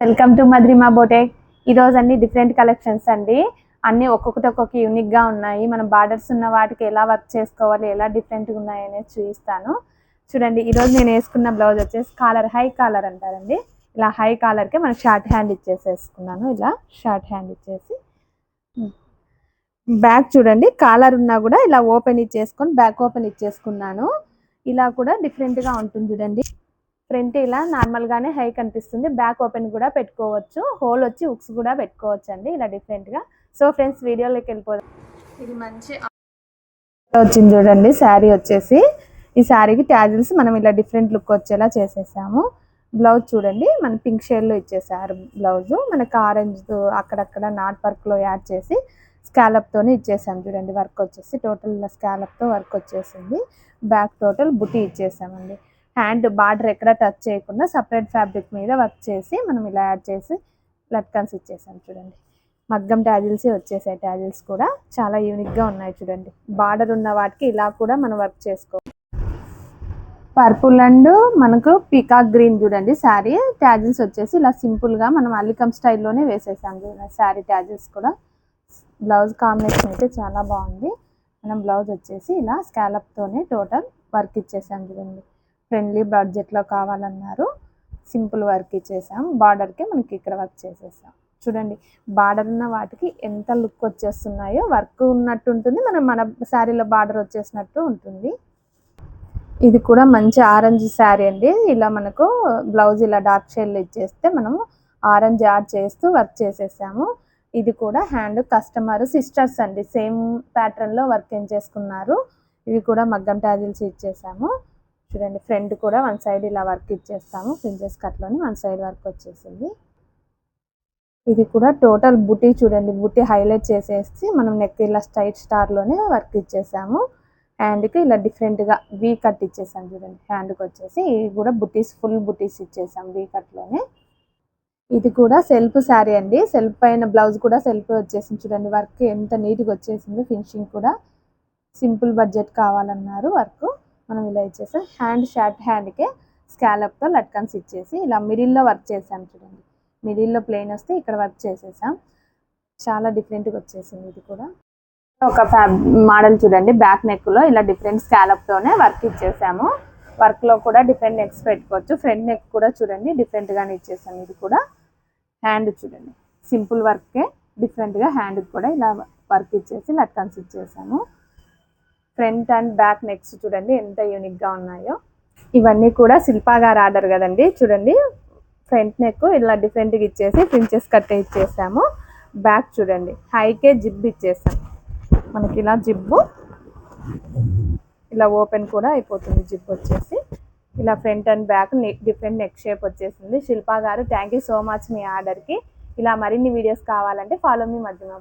Welcome to మద్రిమా బోటెక్ ఈరోజు అన్ని different collections అండి. అన్ని ఒక్కొక్కటి ఒక్కొక్క యూనిక్గా ఉన్నాయి. మనం బార్డర్స్ ఉన్న వాటికి ఎలా వర్క్ చేసుకోవాలి ఎలా డిఫరెంట్గా ఉన్నాయి అనేది చూపిస్తాను. చూడండి ఈరోజు నేను వేసుకున్న బ్లౌజ్ వచ్చేసి కాలర్ హై కాలర్ అంటారండి. ఇలా హై కాలర్కే మనం షార్ట్ హ్యాండ్ ఇచ్చేసేసుకున్నాను. ఇలా షార్ట్ హ్యాండ్ ఇచ్చేసి. Hmm. బ్యాక్ చూడండి కాలర్ ఉన్నా కూడా ఇలా ఓపెన్ ఇచ్చేసుకొని బ్యాక్ ఓపెన్ ఇచ్చేసుకున్నాను. ఇలా కూడా డిఫరెంట్గా ఉంటుంది చూడండి. ఫ్రంట్ ఇలా నార్మల్ గానే హై కనిపిస్తుంది. బ్యాక్ ఓపెన్ కూడా పెట్టుకోవచ్చు. హోల్ వచ్చి ఉక్స్ కూడా పెట్టుకోవచ్చు అండి ఇలా డిఫరెంట్గా. సో ఫ్రెండ్స్ వీడియోలోకి వెళ్ళిపోదాం. ఇది మంచి వచ్చింది చూడండి. శారీ వచ్చేసి ఈ శారీకి ట్యాజిల్స్ మనం ఇలా డిఫరెంట్ లుక్ వచ్చేలా చేసేసాము. బ్లౌజ్ చూడండి. మన పింక్ షేడ్లో ఇచ్చేసారు బ్లౌజ్ మనకి ఆరెంజ్ అక్కడక్కడ నాట్ వర్క్లో యాడ్ చేసి స్కాలప్ తోనే ఇచ్చేసాం చూడండి. వర్క్ వచ్చేసి టోటల్ స్కాలప్తో వర్క్ వచ్చేసింది. బ్యాక్ టోటల్ బుటీ ఇచ్చేసామండి. హ్యాండ్ బార్డర్ ఎక్కడ టచ్ చేయకుండా సపరేట్ ఫ్యాబ్రిక్ మీద వర్క్ చేసి మనం ఇలా యాడ్ చేసి లట్కన్స్ ఇచ్చేసాం చూడండి. మగ్గం ట్యాజిల్స్ వచ్చేసాయి. ట్యాజిల్స్ కూడా చాలా యూనిక్గా ఉన్నాయి చూడండి. బార్డర్ ఉన్న వాటికి ఇలా కూడా మనం వర్క్ చేసుకో పర్పుల్ అండ్ మనకు పీకాక్ గ్రీన్ చూడండి శారీ. ట్యాజిల్స్ వచ్చేసి ఇలా సింపుల్గా మనం అల్లికం స్టైల్లోనే వేసేసాం చూడండి. శారీ ట్యాజిల్స్ కూడా. బ్లౌజ్ కాంబినేషన్ అయితే చాలా బాగుంది. మనం బ్లౌజ్ వచ్చేసి ఇలా స్కాలప్తోనే టోటల్ వర్క్ ఇచ్చేసాం చూడండి. ఫ్రెండ్లీ బడ్జెట్లో కావాలన్నారు. సింపుల్ వర్క్ ఇచ్చేసాం బార్డర్కి మనకి ఇక్కడ వర్క్ చేసేసాం. చూడండి బార్డర్ ఉన్న వాటికి ఎంత లుక్ వచ్చేస్తున్నాయో వర్క్ ఉన్నట్టు ఉంటుంది మనం మన శారీలో బార్డర్ వచ్చేసినట్టు ఉంటుంది. ఇది కూడా మంచి ఆరెంజ్ శారీ అండి. ఇలా మనకు బ్లౌజ్ ఇలా డార్క్ షేడ్లో ఇచ్చేస్తే మనము ఆరెంజ్ యాడ్ చేస్తూ వర్క్ చేసేసాము. ఇది కూడా హ్యాండ్ కస్టమర్ సిస్టర్స్ అండి. సేమ్ ప్యాటర్న్లో వర్క్ ఏం చేసుకున్నారు. ఇవి కూడా మగ్గం టాజిల్స్ ఇచ్చేసాము. చూడండి ఫ్రంట్ కూడా వన్ సైడ్ ఇలా వర్క్ ఇచ్చేస్తాము. ప్రిన్సెస్ కట్లోని వన్ సైడ్ వర్క్ వచ్చేసింది. ఇది కూడా టోటల్ బుటీ చూడండి బుటీ హైలైట్ చేసేసి మనం నెక్ ఇలా స్ట్రైట్ స్టార్లోనే వర్క్ ఇచ్చేసాము. హ్యాండ్కి ఇలా డిఫరెంట్గా వీ కట్ ఇచ్చేసాం చూడండి హ్యాండ్కి వచ్చేసి. ఇది కూడా బుటీస్ ఫుల్ బుటీస్ ఇచ్చేసాం వీ కట్లోనే ఇది కూడా సెల్ఫ్ శారీ అండి. సెల్ఫ్ పైన బ్లౌజ్ కూడా సెల్ఫ్ వచ్చేసింది చూడండి వర్క్ ఎంత నీట్గా వచ్చేసింది ఫినిషింగ్ కూడా సింపుల్ బడ్జెట్ కావాలన్నారు వర్క్. మనం ఇలా ఇచ్చేసాం. హ్యాండ్ షార్ట్ హ్యాండ్కే స్కాలప్తో లట్కన్స్ ఇచ్చేసి ఇలా మిడిల్లో వర్క్ చేసాం చూడండి. మిడిల్లో ప్లెయిన్ వస్తే ఇక్కడ వర్క్ చేసేసాం. చాలా డిఫరెంట్గా వచ్చేసింది ఇది కూడా. ఒక ఫ్యాబ్ మోడల్ చూడండి. బ్యాక్ నెక్లో ఇలా డిఫరెంట్ స్కాలప్తోనే వర్క్ ఇచ్చేసాము. వర్క్లో కూడా డిఫరెంట్ నెక్స్ పెట్టుకోవచ్చు. ఫ్రంట్ నెక్ కూడా చూడండి. డిఫరెంట్గానే ఇచ్చేసాము ఇది కూడా. హ్యాండ్ చూడండి. సింపుల్ వర్కే డిఫరెంట్గా హ్యాండ్ కూడా ఇలా వర్క్ ఇచ్చేసి లట్కన్స్ ఇచ్చేసాము. ఫ్రంట్ అండ్ బ్యాక్ నెక్స్ చూడండి ఎంత యూనిక్గా ఉన్నాయో. ఇవన్నీ కూడా శిల్పా గారు ఆర్డర్ కదండి. చూడండి ఫ్రంట్ నెక్ ఇలా డిఫరెంట్గా ఇచ్చేసి ప్రిన్సెస్ కట్ ఇచ్చేసాము. బ్యాక్ చూడండి హైకే జిబ్ ఇచ్చేసాం. మనకి ఇలా జిబ్బు ఇలా ఓపెన్ కూడా అయిపోతుంది జిప్ వచ్చేసి. ఇలా front and back different neck shape వచ్చేసింది. శిల్పా గారు థ్యాంక్ యూ సో మచ్ మీ ఆర్డర్కి. ఇలా మరిన్ని వీడియోస్ కావాలంటే ఫాలో మీ మధ్యమ